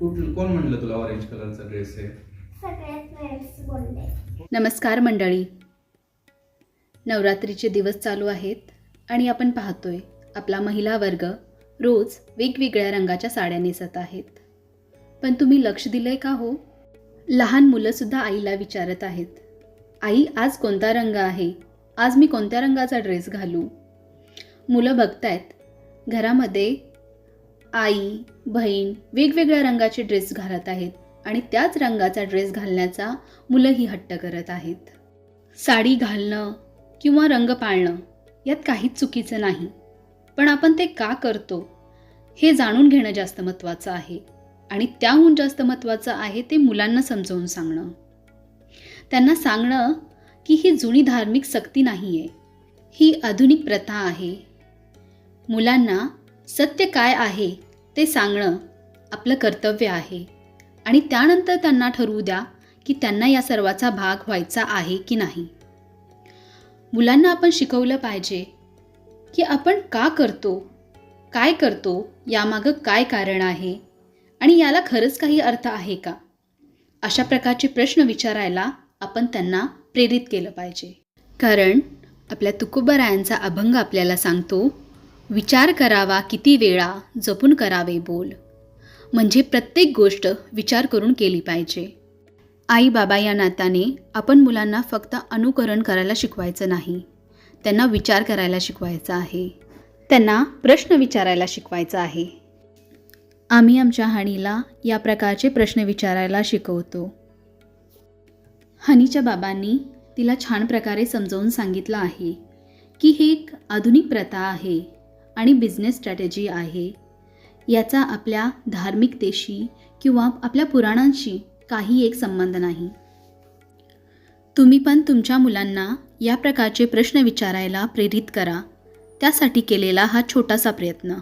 कुठलं कोण म्हणलं तुला ऑरेंज कलरचा ड्रेस आहे? नमस्कार मंडळी. नवरात्रीचे दिवस चालू आहेत आणि आपण पाहतोय आपला महिला वर्ग रोज वेगवेगळ्या रंगाच्या साड्या नेसत आहेत. पण तुम्ही लक्ष दिलंय का हो? लहान मुलंसुद्धा आईला विचारत आहेत आई आज कोणता रंग आहे? आज मी कोणत्या रंगाचा ड्रेस घालू? मुलं बघतायत घरामध्ये आई बहीण वेगवेगळ्या रंगाचे ड्रेस घालत आहेत आणि त्याच रंगाचा ड्रेस घालण्याचा मुलंही हट्ट करत आहेत. साडी घालणं किंवा रंग पाळणं यात काहीच चुकीचं नाही. पण आपण ते का करतो हे जाणून घेणं जास्त महत्त्वाचं आहे आणि त्याहून जास्त महत्त्वाचं आहे ते मुलांना समजावून सांगणं. त्यांना सांगणं की ही जुनी धार्मिक सक्ती नाही आहे ही आधुनिक प्रथा आहे. मुलांना सत्य काय आहे ते सांगणं आपलं कर्तव्य आहे. आणि त्यानंतर त्यांना ठरवू द्या की त्यांना या सर्वाचा भाग व्हायचा आहे की नाही. मुलांना आपण शिकवलं पाहिजे की आपण का करतो काय करतो यामागं काय कारण आहे आणि याला खरंच काही अर्थ आहे का? अशा प्रकारचे प्रश्न विचारायला आपण त्यांना प्रेरित केलं पाहिजे. कारण आपल्या तुकोबरायांचा अभंग आपल्याला सांगतो विचार करावा किती वेळा जपून करावे बोल. म्हणजे प्रत्येक गोष्ट विचार करून केली पाहिजे. आई बाबा या नात्याने आपण मुलांना फक्त अनुकरण करायला शिकवायचं नाही. त्यांना विचार करायला शिकवायचा आहे. त्यांना प्रश्न विचारायला शिकवायचा आहे. आम्ही आमच्या हानीला या प्रकारचे प्रश्न विचारायला शिकवतो. हनीच्या बाबांनी तिला छान प्रकारे समजावून सांगितलं आहे की ही एक आधुनिक प्रथा आहे. आणि बिझनेस स्ट्रॅटेजी आहे. याचा आपल्या धार्मिकतेशी किंवा आपल्या पुराणांशी काही एक संबंध नाही. तुम्ही पण तुमच्या मुलांना या प्रकारचे प्रश्न विचारायला प्रेरित करा. त्यासाठी केलेला हा छोटासा प्रयत्न.